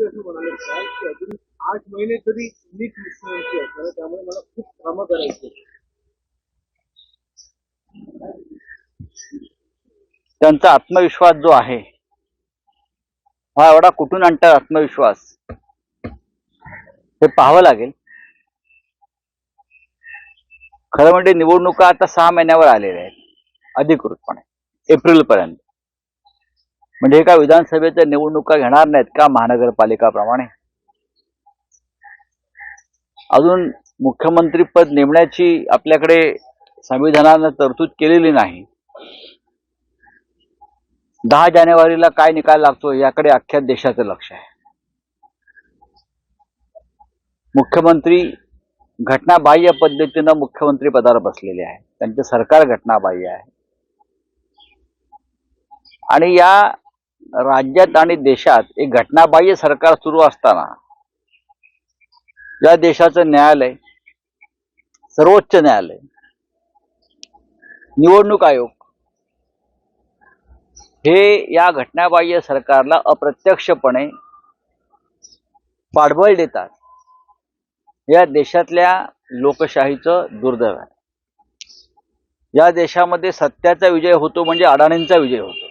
मुख्यमंत्री असं म्हणाले. काल की अजून आठ महिने तरी नीट मुख्यमंत्री असणार त्यामुळे मला खूप कामं करायची त्यांचा आत्मविश्वास जो आहे हा एवढा कुठून आणतात आत्मविश्वास? हे पाहावं लागेल. खरं म्हणजे निवडणुका आता सहा महिन्यावर आलेल्या आहेत अधिकृतपणे. एप्रिल पर्यंत म्हणजे हे काय विधानसभेच्या निवडणुका घेणार नाहीत का महानगरपालिकाप्रमाणे? अजून मुख्यमंत्री पद नेमण्याची आपल्याकडे संविधानानं तरतूद केलेली नाही. दहा जानेवारीला काय निकाल लागतो याकडे अख्ख्या देशाचं लक्ष आहे. मुख्यमंत्री घटनाबाह्य पद्धतीनं मुख्यमंत्री पदावर बसलेले आहे त्यांचे सरकार घटनाबाह्य आहे. आणि या राज्यात आणि देशात एक घटनाबाह्य सरकार सुरू असताना या देशाचं न्यायालय सर्वोच्च न्यायालय निवडणूक आयोग हे या घटनाबाह्य सरकारला अप्रत्यक्षपणे पाठबळ देतात. या देशातल्या लोकशाहीचं दुर्दैव आहे. या देशामध्ये सत्याचा विजय होतो म्हणजे अडाणींचा विजय होतो.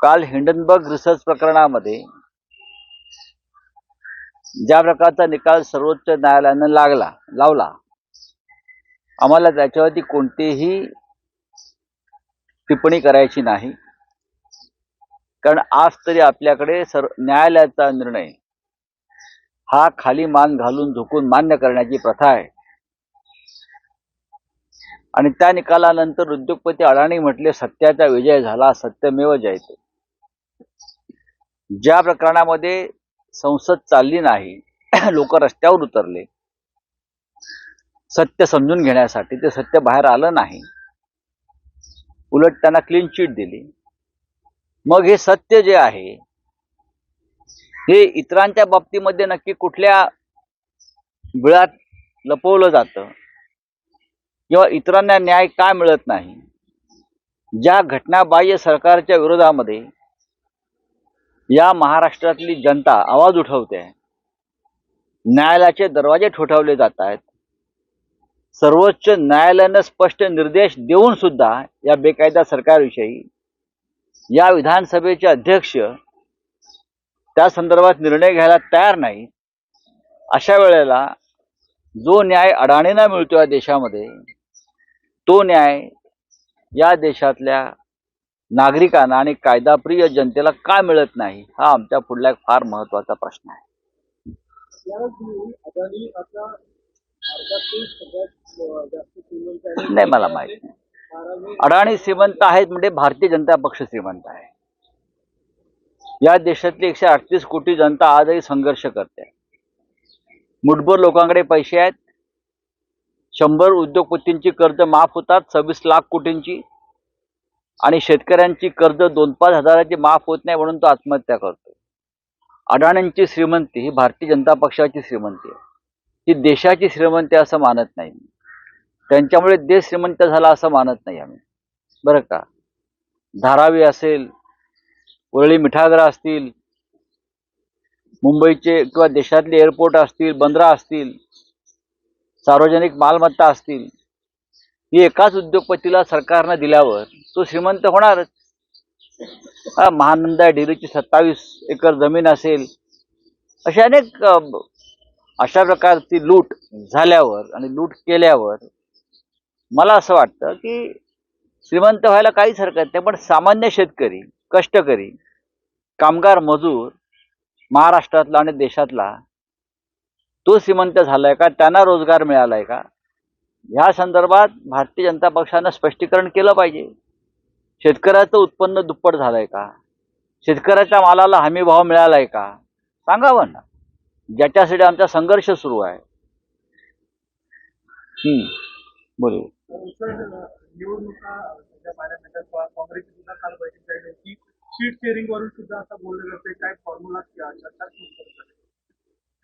काल हिंडनबर्ग रिसर्च प्रकरणामध्ये ज्या प्रकारचा निकाल सर्वोच्च न्यायालयानं लागला लावला आम्हाला त्याच्यावरती कोणतीही टिप्पणी करायची नाही. कारण आज तरी आपल्याकडे सर न्यायालयाचा निर्णय हा खाली मान घालून झुकून मान्य करण्याची प्रथा आहे. आणि त्या निकालानंतर उद्योगपती अडाणी म्हटले सत्याचा विजय झाला सत्यमेव जयते. ज्या प्रकरणामध्ये संसद चालली नाही लोक रस्त्यावर उतरले सत्य समजून घेण्यासाठी ते सत्य बाहेर आलं नाही. उलट त्यांना क्लीन चिट दिली. मग हे सत्य जे आहे हे इतरांच्या बाबतीमध्ये नक्की कुठल्या बिळात लपवलं जातं? किंवा इतरांना न्याय का मिळत नाही? ज्या घटनाबाह्य सरकारच्या विरोधामध्ये या महाराष्ट्रातली जनता आवाज उठवते. न्यायालयाचे दरवाजे ठोठावले जात आहेत. सर्वोच्च न्यायालयानं स्पष्ट निर्देश देऊन सुद्धा या बेकायदा सरकारविषयी या विधानसभेचे अध्यक्ष त्या संदर्भात निर्णय घ्यायला तयार नाही. अशा वेळेला जो न्याय अडाणींना मिळतो या देशामध्ये तो न्याय या देशातल्या नागरिकांना आणि कायदाप्रिय जनतेला का मिळत नाही हा आमच्या पुढला एक फार महत्त्वाचा प्रश्न आहे. नाही मला माहीत नाही. अडाणी श्रीमंत आहेत म्हणजे भारतीय जनता पक्ष श्रीमंत आहे. या देशातली एकशे अडतीस कोटी जनता आजही संघर्ष करते. मुठभर लोकांकडे पैसे आहेत. शंभर उद्योगपतींची कर्ज माफ होतात सव्वीस लाख कोटींची. आणि शेतकऱ्यांची कर्ज दोन पाच हजाराची माफ होत नाही म्हणून तो आत्महत्या करतो अडाण्यांची श्रीमंती ही भारतीय जनता पक्षाची श्रीमंती आहे. ही देशाची श्रीमंती असं मानत नाही त्यांच्यामुळे देश श्रीमंत झाला असं मानत नाही आम्ही. बरं का? धारावी असेल वरळी मिठागरा असतील मुंबईचे किंवा देशातले एअरपोर्ट असतील बंदरा असतील सार्वजनिक मालमत्ता असतील ही एकाच उद्योगपतीला सरकारनं दिल्यावर तो श्रीमंत होणारच. महानंदा डेअरीची सत्तावीस एकर जमीन असेल अशा अनेक अशा प्रकारची लूट झाल्यावर आणि लूट केल्यावर मला असं वाटतं की श्रीमंत व्हायला काहीच हरकत नाही पण सामान्य शेतकरी कष्टकरी कामगार मजूर महाराष्ट्रातला आणि देशातला तो श्रीमंत झालाय का? त्यांना रोजगार मिळालाय का? ह्या संदर्भात भारतीय जनता पक्षानं स्पष्टीकरण केलं पाहिजे. शेतकऱ्याचं उत्पन्न दुप्पट झालंय का? शेतकऱ्याच्या मालाला हमी भाव मिळालाय का? सांगावं ना. ज्याच्यासाठी आमचा संघर्ष सुरू आहे. हम्म. बोलू.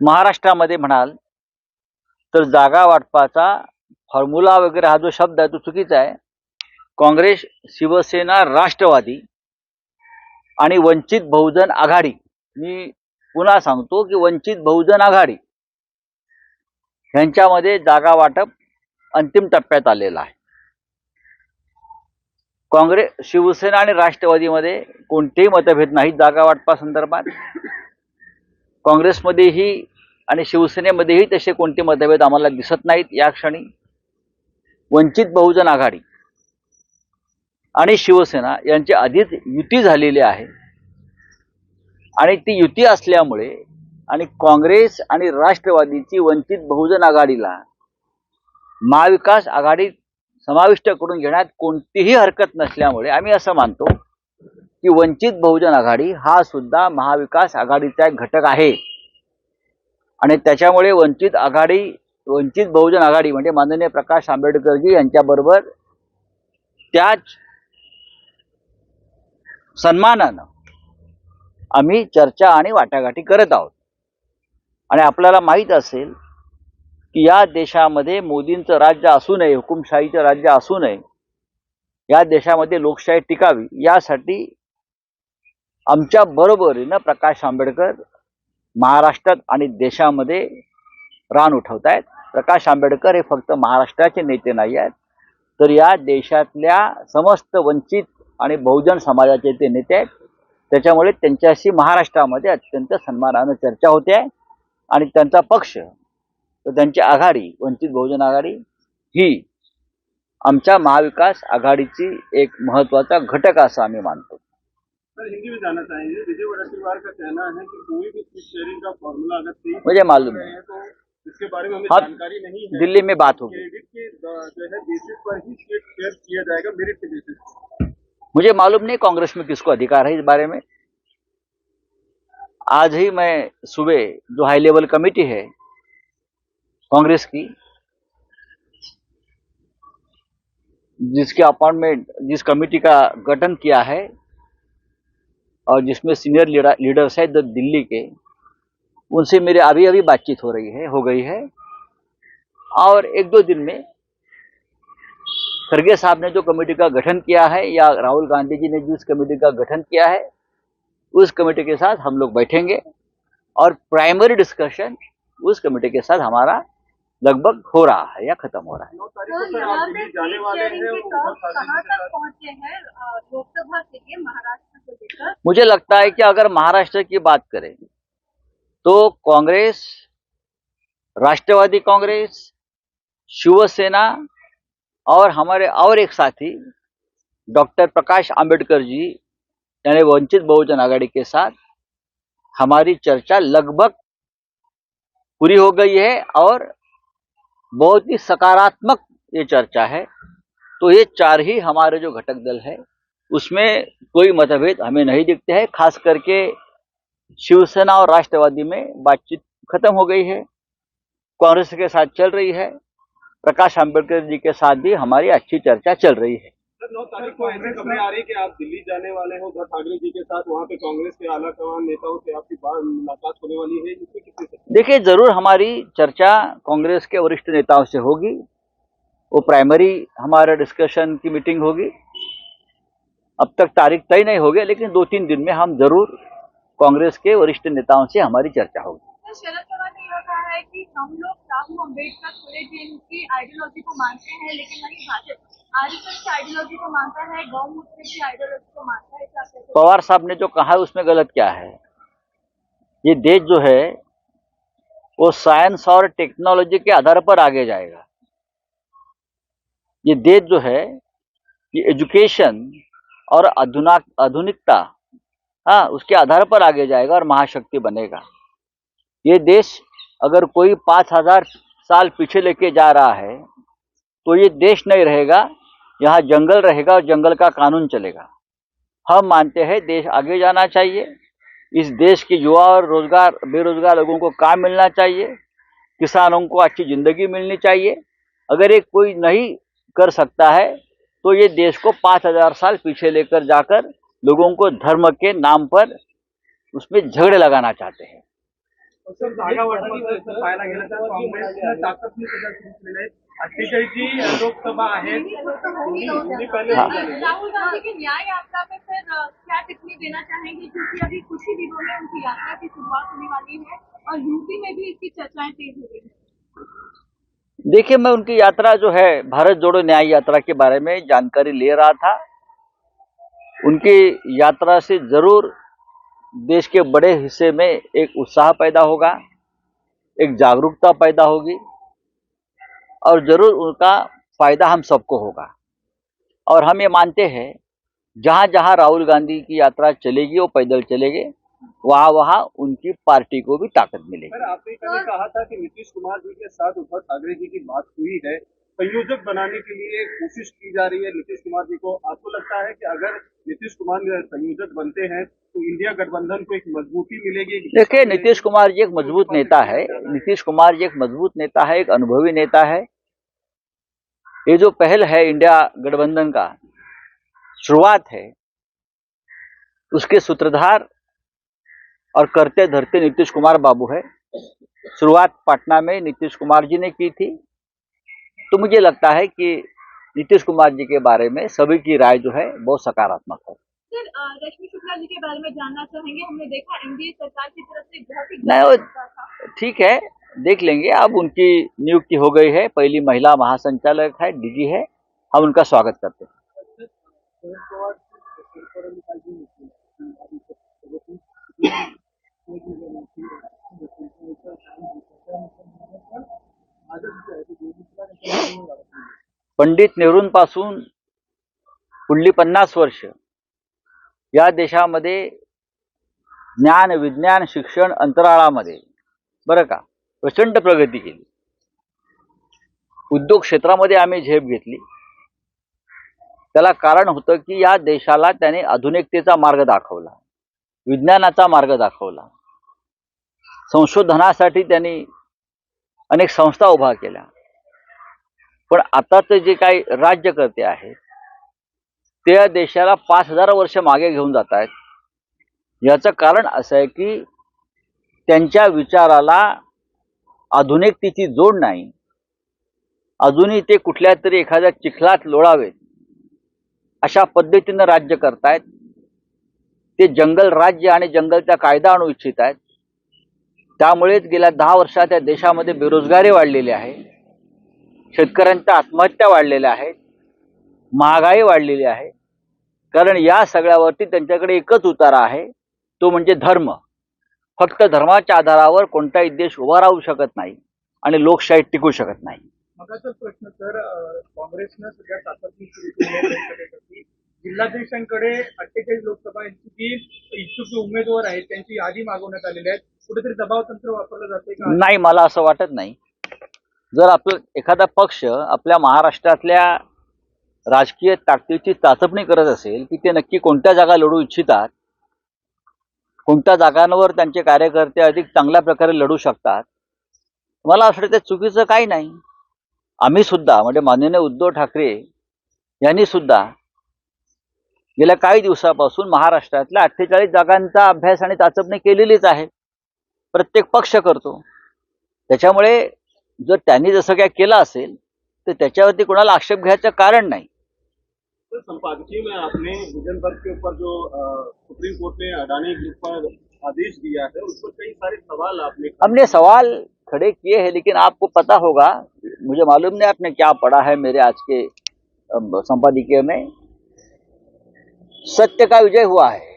महाराष्ट्रामध्ये म्हणाल तर जागा वाटपाचा फॉर्म्युला वगैरे हा जो शब्द आहे तो चुकीचा आहे. काँग्रेस शिवसेना राष्ट्रवादी आणि वंचित बहुजन आघाडी. मी पुन्हा सांगतो की वंचित बहुजन आघाडी ह्यांच्यामध्ये जागा वाटप अंतिम टप्प्यात आलेलं आहे. काँग्रेस शिवसेना आणि राष्ट्रवादीमध्ये कोणतेही मतभेद नाहीत जागा वाटपासंदर्भात काँग्रेसमध्येही आणि शिवसेनेमध्येही तसे कोणते मतभेद आम्हाला दिसत नाहीत या क्षणी. वंचित बहुजन आघाडी आणि शिवसेना यांची आधीच युती झालेली आहे. आणि ती युती असल्यामुळे आणि काँग्रेस आणि राष्ट्रवादीची वंचित बहुजन आघाडीला महाविकास आघाडीत समाविष्ट करून घेण्यात कोणतीही हरकत नसल्यामुळे आम्ही असं मानतो की वंचित बहुजन आघाडी हा सुद्धा महाविकास आघाडीचा एक घटक आहे. आणि त्याच्यामुळे वंचित आघाडी वंचित बहुजन आघाडी म्हणजे माननीय प्रकाश आंबेडकरजी यांच्याबरोबर त्याच सन्मानानं आम्ही चर्चा आणि वाटाघाटी करत आहोत. आणि आपल्याला माहीत असेल की या देशामध्ये मोदींचं राज्य असू नये हुकुमशाहीचं राज्य असू नये या देशामध्ये लोकशाही टिकावी यासाठी आमच्या बरोबरीनं प्रकाश आंबेडकर महाराष्ट्रात आणि देशामध्ये रान उठवत आहेत. प्रकाश आंबेडकर हे फक्त महाराष्ट्राचे नेते नाही आहेत तर या देशातल्या समस्त वंचित आणि बहुजन समाजाचे ते नेते आहेत. त्याच्यामुळे त्यांच्याशी महाराष्ट्रामध्ये अत्यंत सन्मानानं चर्चा होते. आहे आणि त्यांचा पक्ष तर त्यांची आघाडी वंचित बहुजन आघाडी ही आमच्या महाविकास आघाडीची एक महत्त्वाचा घटक असं आम्ही मानतो. सर हिंदी में जाना चाहेंगे विजय वड़तीवार का कहना है कि कोई भी सीट शेयरिंग का फॉर्मूला अगर तेईस मुझे मालूम है है तो इसके बारे में हमें हाँ, जानकारी नहीं है। दिल्ली में बात होगी। क्रेडिट के द- जो है बेसिस पर ही सीट शेयर किया जाएगा मेरिट के बेसिस पर। मुझे मालूम नहीं कांग्रेस में किसको अधिकार है इस बारे में। आज ही मैं सुबह जो हाई लेवल कमेटी है, कांग्रेस की, जिसके अपॉइंटमेंट जिस कमेटी का गठन किया है, और जिसमें सीनियर लीडर्स है दिल्ली के, उनसे मेरे अभी अभी बातचीत हो रही है, हो गई है। और एक दो दिन में खरगे साहब ने जो कमेटी का गठन किया है या राहुल गांधी जी ने जिस कमेटी का गठन किया है उस कमेटी के साथ हम लोग बैठेंगे और प्राइमरी डिस्कशन उस कमेटी के साथ हमारा लगभग हो रहा है या खत्म हो रहा है। तो हैं हैं। अ, मुझे लगता है कि अगर महाराष्ट्र की बात करें तो कांग्रेस राष्ट्रवादी कांग्रेस शिवसेना और हमारे और एक साथी, डॉक्टर प्रकाश आंबेडकर जी, यानी वंचित बहुजन आघाड़ी के साथ हमारी चर्चा लगभग पूरी हो गई है और बहुत ही सकारात्मक ये चर्चा है। तो ये चार ही हमारे जो घटक दल है, उसमें कोई मतभेद हमें नहीं दिखते हैं, खास करके शिवसेना और राष्ट्रवादी में बातचीत खत्म हो गई है, कांग्रेस के साथ चल रही है प्रकाश आंबेडकर जी के साथ भी हमारी अच्छी चर्चा चल रही है। सर नौ तारीख को ऐसी खबरें आ रही है कि आप दिल्ली जाने वाले हैं उद्धव ठाकरे जी के साथ वहाँ पे कांग्रेस के आला कमान नेताओं से आपकी मुलाकात होने वाली है देखिए ज़रूर हमारी चर्चा कांग्रेस के वरिष्ठ नेताओं से होगी। वो प्राइमरी हमारा डिस्कशन की मीटिंग होगी। अब तक तारीख तय नहीं होगी लेकिन दो तीन दिन में हम ज़रूर कांग्रेस के वरिष्ठ नेताओं से हमारी चर्चा होगी। है कि हम लोग राहुल अंबेडकर पूरे दिन की आइडियोलॉजी को मानते हैं, लेकिन वही भाजपा। आइडियोलॉजी को है पवार साहब ने जो कहा है, उसमें गलत क्या है? ये देश जो है, वो साइंस और टेक्नोलॉजी के आधार पर आगे जाएगा। ये देश जो है, ये एजुकेशन और आधुना, आधुनिकता हाँ उसके आधार पर आगे जाएगा और महाशक्ति बनेगा। ये देश अगर कोई पाँच हज़ार साल पीछे लेके जा रहा है तो ये देश नहीं रहेगा, यहाँ जंगल रहेगा और जंगल का कानून चलेगा। हम मानते हैं देश आगे जाना चाहिए, इस देश के युवा और रोज़गार, बेरोजगार लोगों को काम मिलना चाहिए, किसानों को अच्छी ज़िंदगी मिलनी चाहिए। अगर ये कोई नहीं कर सकता है तो ये देश को पाँच हज़ार साल पीछे लेकर जाकर लोगों को धर्म के नाम पर उसमें झगड़े लगाना चाहते हैं। जागा वाटपाचं पाहायला गेलं तर काँग्रेसनं ताकदने सध्या सुरू केलेलं आहे अठ्ठेचाळीसची लोकसभा आहे दोन्ही पहले हाँ। बोला नहीं। राहुल गांधी की न्याय यात्रा पे फिर क्या टिप्पणी देना चाहेंगे क्योंकि अभी कुछ ही दिनों में उनकी यात्रा की शुरुआत होने वाली है और यूपी में भी इसकी चर्चाएँ तेज हो गई हैं देखिए मैं उनकी यात्रा जो है भारत जोड़ो न्याय यात्रा के बारे में जानकारी ले रहा था उनकी यात्रा से ज़रूर देश के बड़े हिस्से में एक उत्साह पैदा होगा, एक जागरूकता पैदा होगी और ज़रूर उनका फ़ायदा हम सबको होगा। और हम ये मानते हैं जहाँ जहाँ राहुल गांधी की यात्रा चलेगी, वो पैदल चलेंगे वहाँ वहाँ उनकी पार्टी को भी ताकत मिलेगी। आपने कहा था कि नीतीश कुमार जी के साथ उद्धव ठाकरे जी की बात हुई है। संयोजक बनाने के लिए कोशिश की जा रही है। नीतीश कुमार जी को आपको लगता है कि अगर नीतीश कुमार संयोजक बनते हैं तो इंडिया गठबंधन को एक मजबूती मिलेगी? देखिए, नीतीश कुमार जी एक मज़बूत नेता है। नीतीश कुमार जी एक मज़बूत नेता है, एक अनुभवी नेता है। ये जो पहल है इंडिया गठबंधन का, शुरुआत है। उसके सूत्रधार और करते धरते नीतीश कुमार बाबू है। शुरुआत पटना में नीतीश कुमार जी ने की थी। तो मुझे लगता है कि नीतीश कुमार जी के बारे में सभी की राय जो है बहुत सकारात्मक है। सर रश्मि शुक्ला जी के बारे में जानना चाहेंगे? हमने देखा एनडीए सरकार की तरफ़ से बहुत ठीक है देख लेंगे। अब उनकी नियुक्ति हो गई है पहली महिला महासंचालक है डीजी है। हम उनका स्वागत करते हैं। पंडित नेहरूंपासून पुढली पन्नास वर्ष. या देशामध्ये ज्ञान विज्ञान शिक्षण अंतराळामध्ये. बरं का? प्रचंड प्रगती केली. उद्योग क्षेत्रामध्ये आम्ही झेप घेतली. त्याला कारण होतं की या देशाला त्याने आधुनिकतेचा मार्ग दाखवला. विज्ञानाचा मार्ग दाखवला. संशोधनासाठी त्यांनी अनेक संस्था उभा केल्या. पण आताचं जे काही राज्यकर्ते आहेत ते देशाला पाच हजार वर्ष मागे घेऊन जात आहेत. याचं कारण असं आहे की त्यांच्या विचाराला आधुनिकतेची जोड नाही. अजूनही ते कुठल्या तरी एखाद्या चिखलात लोळावेत अशा पद्धतीनं राज्य करतायत. ते जंगल राज्य आणि जंगलचा कायदा आणू इच्छित आहेत. त्यामुळेच गेल्या दहा वर्षात या देशामध्ये बेरोजगारी वाढलेली आहे. शेतकऱ्यांच्या आत्महत्या वाढलेल्या आहेत महागाई वाढलेली आहे. कारण या सगळ्यावरती त्यांच्याकडे एकच उतारा आहे तो म्हणजे धर्म. फक्त धर्माच्या आधारावर कोणताही देश उभा राहू शकत नाही आणि लोकशाही टिकू शकत नाही. प्रश्न सर काँग्रेसनं आहे लोकसभेसाठी जिल्हाध्यक्षांकडे अठ्ठेचाळीस लोकसभा यांची जी इच्छुक उमेदवार आहेत त्यांची यादी मागवण्यात आलेली आहे कुठेतरी दबाव तंत्र वापरलं जाते का? नाही मला असं वाटत नाही. जर आपलं एखादा पक्ष आपल्या महाराष्ट्रातल्या राजकीय ताकदीची चाचपणी करत असेल की ते नक्की कोणत्या जागा लढू इच्छितात कोणत्या जागांवर त्यांचे कार्यकर्ते अधिक चांगल्या प्रकारे लढू शकतात मला असं वाटतं चुकीचं काही नाही. आम्ही सुद्धा म्हणजे माननीय उद्धव ठाकरे यांनी सुद्धा गेल्या काही दिवसापासून महाराष्ट्रातल्या अठ्ठेचाळीस जागांचा अभ्यास आणि चाचपणी केलेलीच आहे. प्रत्येक पक्ष करतो. त्याच्यामुळे जर त्यांनी जसं काय केलं असेल तर त्याच्यावरती कोणाला आक्षेप घ्यायचं कारण नाही. सर संपादकीय में आपने गुजनबर्ग के ऊपर जो अ, सुप्रीम कोर्ट ने अडानी ग्रुप पर आदेश दिया है उस पर कई सारे सवाल आपने हमने सवाल खड़े किए हैं लेकिन आपको पता होगा मुझे मालूम नहीं आपने क्या पढ़ा है मेरे आज के संपादकीय में। सत्य का विजय हुआ है।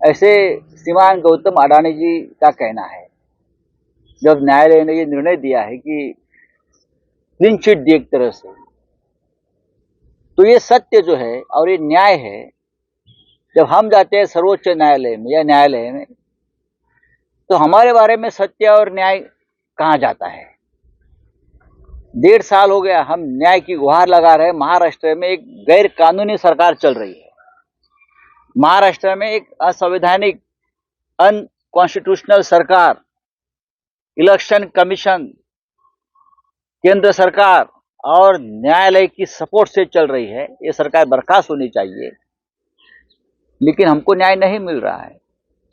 ऐसे श्रीमान गौतम अडानी जी का कहना है। जब न्यायालय ने ये निर्णय दिया है कि क्लीन चिट दी एक तरह से तो ये सत्य जो है और ये न्याय है, जब हम जाते हैं सर्वोच्च न्यायालय में या न्यायालय में तो हमारे बारे में सत्य और न्याय कहाँ जाता है? डेढ़ साल हो गया, हम न्याय की गुहार लगा रहे महाराष्ट्र में एक गैर कानूनी सरकार चल रही है। महाराष्ट्र में एक असंवैधानिक, अनकॉन्स्टिट्यूशनल सरकार इलेक्शन कमीशन, केंद्र सरकार और न्यायालय की सपोर्ट से चल रही है। ये सरकार बर्खास्त होनी चाहिए, लेकिन हमको न्याय नहीं मिल रहा है।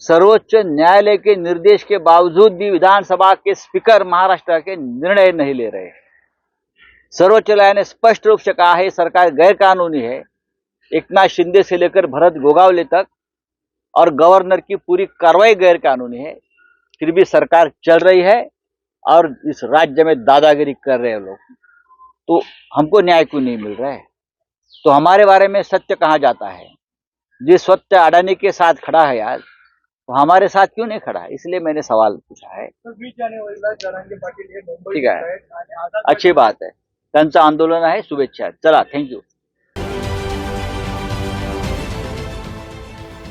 सर्वोच्च न्यायालय के निर्देश के बावजूद भी विधानसभा के स्पीकर महाराष्ट्र के निर्णय नहीं ले रहे सर्वोच्च न्यायालय ने स्पष्ट रूप से कहा है सरकार गैर कानूनी है। एकनाथ शिंदे से लेकर भरत गोगावले तक और गवर्नर की पूरी कार्रवाई गैर कानूनी है। फिर भी सरकार चल रही है और इस राज्य में दादागिरी कर रहे हैं लोग। तो हमको न्याय क्यों नहीं मिल रहा है? तो हमारे बारे में सत्य कहा जाता है? जिस सत्य अडानी के साथ खड़ा है आज तो हमारे साथ क्यों नहीं खड़ा है? इसलिए मैंने सवाल पूछा है। हे ठीक. आहेत अच्छी बात आहे त्यांचं आंदोलन आहे शुभेच्छा। चला थँक्यू